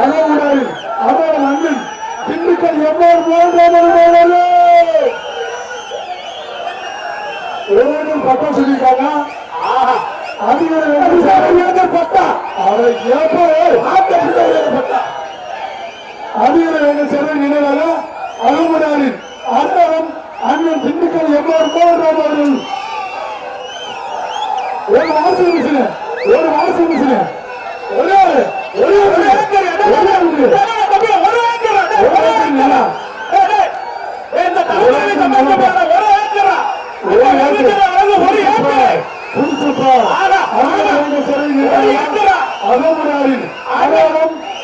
அறவுடாரு அவர் அண்ணன் திண்டுக்கல் எவ்வாறு போன்றாரு ஒவ்வொரு பட்டம் சொல்லியிருக்காங்க அதிகாரி பட்டா. அவரை ஏப்போ பட்டா. அதிகாரி சிறை நினைவாக அலுவலரின் அன்னரம் அண்ணன் திண்டுக்கல் எவ்வாறு போன்றார்கள் ஒரு மாசம் ஒரு மாசம்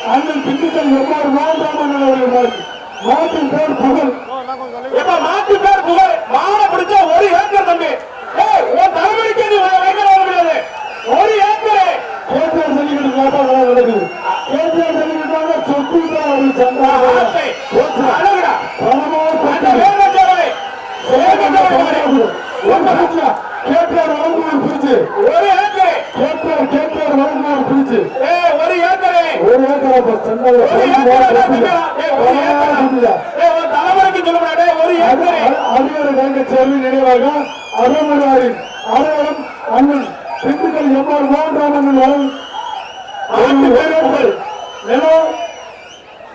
அண்ணன் திண்டுக்கல் எவ்வாறு வாழ்ந்தாமன் அவர்கள் மாட்டின் பேர் புகழ். வேகச்சேவை கேட்டார் வழங்குவோர் பிரிச்சு. ஒரு ஏக்கர். கேட்டார் கேட்டார் வழங்குவோர் பிரிச்சு. ஒரு ஏக்கர். ஒரு ஏக்கர் உன் தலைமுறைக்கு சொல்லுடா டேய் ஒரு ஏக்கர். அதிகார வேங்க சேர்வை நினைவாக அறமுறையாரின் அறவரம் அண்ணன். திண்டுக்கல் எம்ஆர் மாட்டு பேர் புகழ் நிலம் மாட்டு பேர் ஒரு புகழ்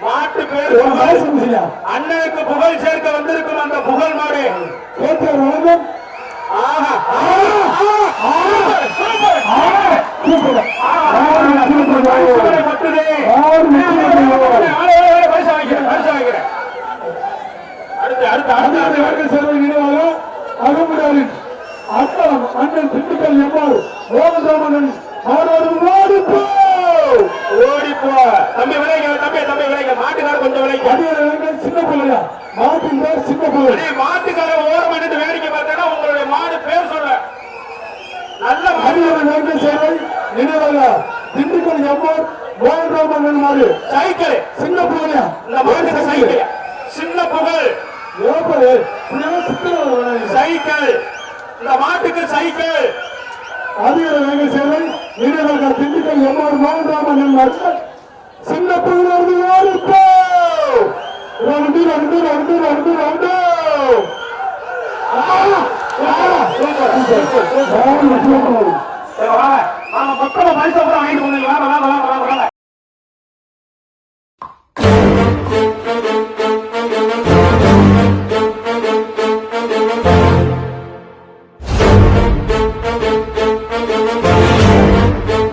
வாசி மிஷினா அண்ணனுக்கு புகழ் சேர்க்க வந்திருக்கும் அந்த புகழ் மாடு வழங்கும் ஆஹா ஆஹா சூப்பர் சூப்பர் சூப்பர் பட்டுதே மாறு சைக்கிள் சின்ன பிள்ளையா இந்த மாட்டுக்கு சைக்கிள். சின்ன புகழ். வேணாம். சைக்கிள். இந்த மாட்டுக்கு சைக்கிள். அதிகார வேங்க சேவை நினைவாக திண்டுக்கல் எம்ஆர் மோகன்ராமன் மாறு சின்ன பிள்ளை ஓடிப்போ ரெண்டு ரெண்டு ரெண்டு ரெண்டு ரெண்டு பக்கமா பரிசு பூரா வாங்கிட்டு வந்தீங்க. வாங்க, வாங்க, வாங்க, வாங்க,